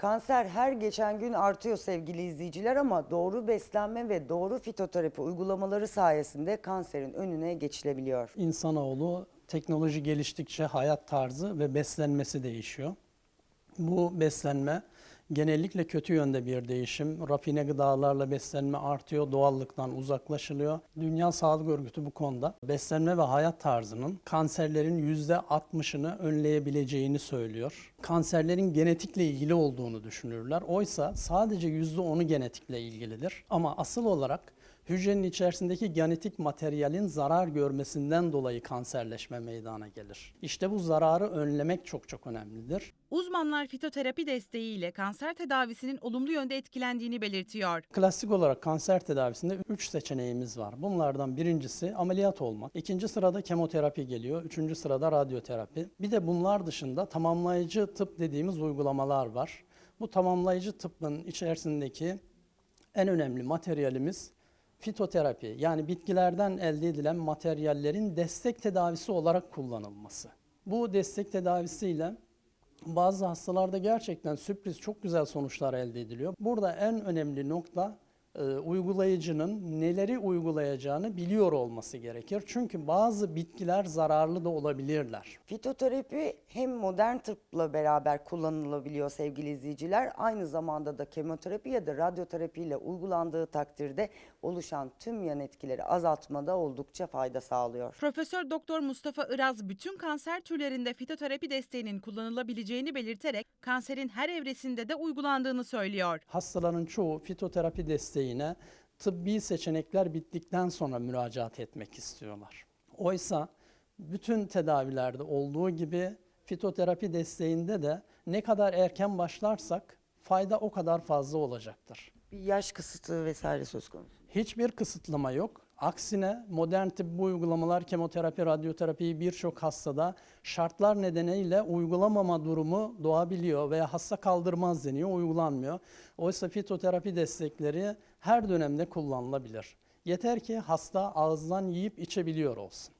Kanser her geçen gün artıyor sevgili izleyiciler ama doğru beslenme ve doğru fitoterapi uygulamaları sayesinde kanserin önüne geçilebiliyor. İnsanoğlu teknoloji geliştikçe hayat tarzı ve beslenmesi değişiyor. Bu beslenme genellikle kötü yönde bir değişim. Rafine gıdalarla beslenme artıyor, doğallıktan uzaklaşılıyor. Dünya Sağlık Örgütü bu konuda beslenme ve hayat tarzının kanserlerin %60'ını önleyebileceğini söylüyor. Kanserlerin genetikle ilgili olduğunu düşünürler. Oysa sadece %10'u genetikle ilgilidir. Ama asıl olarak hücrenin içerisindeki genetik materyalin zarar görmesinden dolayı kanserleşme meydana gelir. İşte bu zararı önlemek çok çok önemlidir. Uzmanlar fitoterapi desteğiyle kanser tedavisinin olumlu yönde etkilendiğini belirtiyor. Klasik olarak kanser tedavisinde 3 seçeneğimiz var. Bunlardan birincisi ameliyat olmak. İkinci sırada kemoterapi geliyor. Üçüncü sırada radyoterapi. Bir de bunlar dışında tamamlayıcı tıp dediğimiz uygulamalar var. Bu tamamlayıcı tıbbın içerisindeki en önemli materyalimiz fitoterapi. Yani bitkilerden elde edilen materyallerin destek tedavisi olarak kullanılması. Bu destek tedavisiyle bazı hastalarda gerçekten sürpriz çok güzel sonuçlar elde ediliyor. Burada en önemli nokta e, uygulayıcının neleri uygulayacağını biliyor olması gerekir. Çünkü bazı bitkiler zararlı da olabilirler. Fitoterapi hem modern tıpla beraber kullanılabiliyor sevgili izleyiciler. Aynı zamanda da kemoterapi ya da radyoterapi ile uygulandığı takdirde oluşan tüm yan etkileri azaltmada oldukça fayda sağlıyor. Profesör Doktor Mustafa Iraz bütün kanser türlerinde fitoterapi desteğinin kullanılabileceğini belirterek kanserin her evresinde de uygulandığını söylüyor. Hastaların çoğu fitoterapi desteğine tıbbi seçenekler bittikten sonra müracaat etmek istiyorlar. Oysa bütün tedavilerde olduğu gibi fitoterapi desteğinde de ne kadar erken başlarsak fayda o kadar fazla olacaktır. Bir yaş kısıtı vesaire söz konusu. Hiçbir kısıtlama yok. Aksine modern tıp bu uygulamalar kemoterapi, radyoterapiyi birçok hastada şartlar nedeniyle uygulamama durumu doğabiliyor veya hasta kaldırmaz deniyor, uygulanmıyor. Oysa fitoterapi destekleri her dönemde kullanılabilir. Yeter ki hasta ağızdan yiyip içebiliyor olsun.